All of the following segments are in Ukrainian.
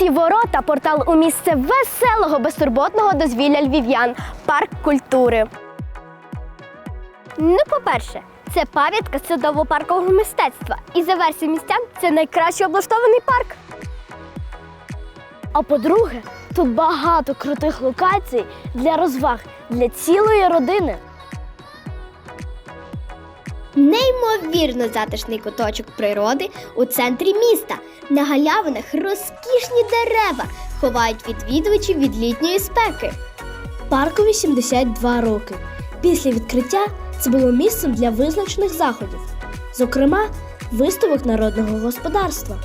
Ці ворота портал у місце веселого безтурботного дозвілля львів'ян парк культури. Ну, по-перше, це пам'ятка садово-паркового мистецтва. І за версією містян це найкраще облаштований парк. А по-друге, тут багато крутих локацій для розваг для цілої родини. Неймовірно затишний куточок природи у центрі міста. На галявинах розкішні дерева ховають відвідувачів від літньої спеки. Паркові 72 роки. Після відкриття це було місцем для визначених заходів, зокрема, виставок народного господарства.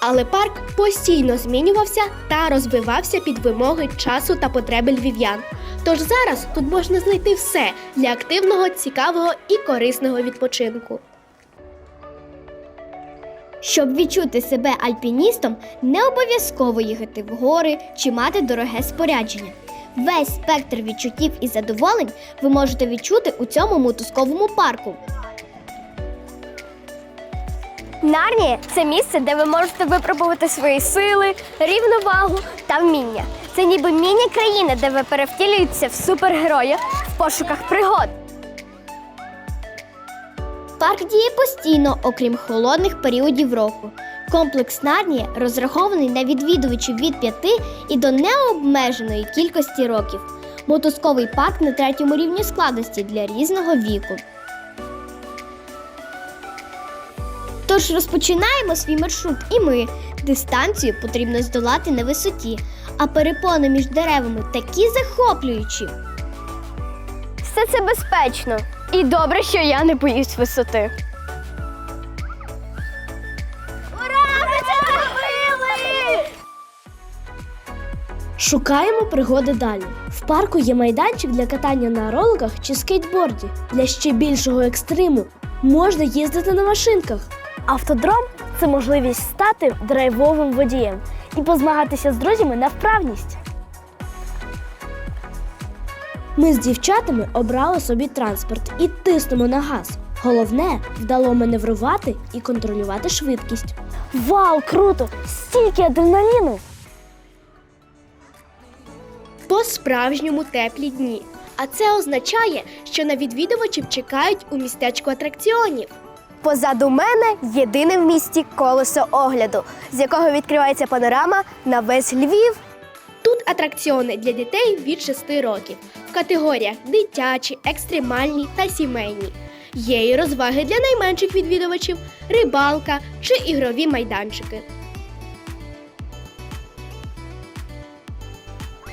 Але парк постійно змінювався та розвивався під вимоги часу та потреби львів'ян. Тож зараз тут можна знайти все для активного, цікавого і корисного відпочинку. Щоб відчути себе альпіністом, не обов'язково їхати в гори чи мати дороге спорядження. Весь спектр відчуттів і задоволень ви можете відчути у цьому мотузковому парку. Нарнія це місце, де ви можете випробувати свої сили, рівновагу та вміння. Це ніби міні-країна, де ви перевтілюєтеся в супергероя в пошуках пригод. Парк діє постійно, окрім холодних періодів року. Комплекс Нарнія розрахований на відвідувачів від 5 і до необмеженої кількості років. Мотузковий парк на третьому рівні складності для різного віку. Тож розпочинаємо свій маршрут і ми. Дистанцію потрібно здолати на висоті, а перепони між деревами такі захоплюючі. Все це безпечно. І добре, що я не боюсь висоти. Ура! Ми це зробили! Шукаємо пригоди далі. В парку є майданчик для катання на роликах чи скейтборді. Для ще більшого екстриму можна їздити на машинках. Автодром це можливість стати драйвовим водієм і позмагатися з друзями на вправність. Ми з дівчатами обрали собі транспорт і тиснемо на газ. Головне вдало маневрувати і контролювати швидкість. Вау, круто! Стільки адреналіну! По-справжньому теплі дні. А це означає, що на відвідувачів чекають у містечку атракціонів. Позаду мене єдине в місті колесо огляду, з якого відкривається панорама на весь Львів. Тут атракціони для дітей від 6 років в категоріях дитячі, екстремальні та сімейні. Є і розваги для найменших відвідувачів, рибалка чи ігрові майданчики.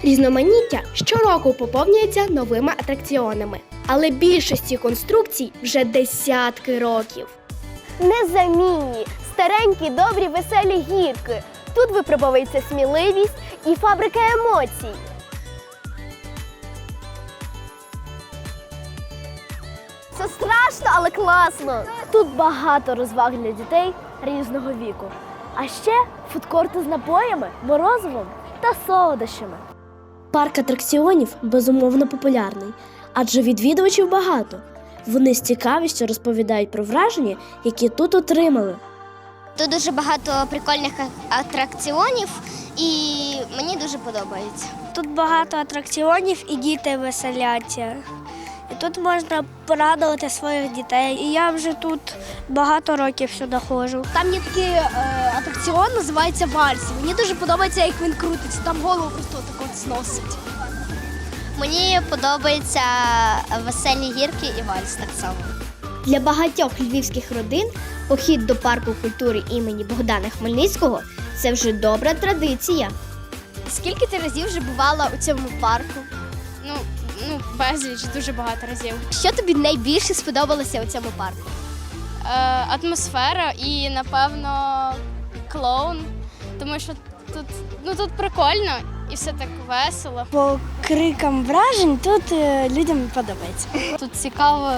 Різноманіття щороку поповнюється новими атракціонами, але більшості конструкцій вже десятки років. Незамінні, старенькі, добрі, веселі гірки. Тут випробовується сміливість і фабрика емоцій. Це страшно, але класно. Тут багато розваг для дітей різного віку. А ще фудкорти з напоями, морозивом та солодощами. Парк атракціонів безумовно популярний, адже відвідувачів багато. Вони з цікавістю розповідають про враження, які тут отримали. Тут дуже багато прикольних атракціонів, і мені дуже подобається. Тут багато атракціонів і діти веселяться. І тут можна порадувати своїх дітей. І я вже тут багато років сюди ходжу. Там є такий е, атракціон, називається Вальс. Мені дуже подобається, як він крутиться. Там голову просто так от зносить. Мені подобаються веселі гірки і вальс так само. Для багатьох львівських родин похід до парку культури імені Богдана Хмельницького це вже добра традиція. Скільки ти разів вже бувала у цьому парку? Ну, ну, безліч, дуже багато разів. Що тобі найбільше сподобалося у цьому парку? Е, атмосфера і, напевно, клоун. Тому що тут, ну, тут прикольно і все так весело. По крикам вражень тут е, людям подобається. Тут цікаво,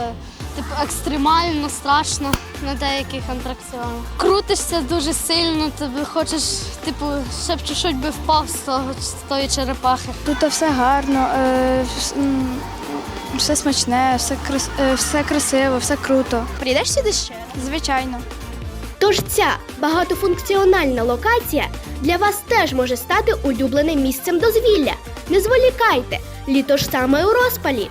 типу, екстремально, страшно на деяких атракціонах. Крутишся дуже сильно, тобі хочеш, типу, ще б чуть-чуть би впав з, того, з тої черепахи. Тут все гарно, е, все смачне, все, крас- е, все красиво, все круто. Прийдеш сюди ще? Звичайно. Тож ця багатофункціональна локація для вас теж може стати улюбленим місцем дозвілля. Не зволікайте, літо ж саме у розпалі.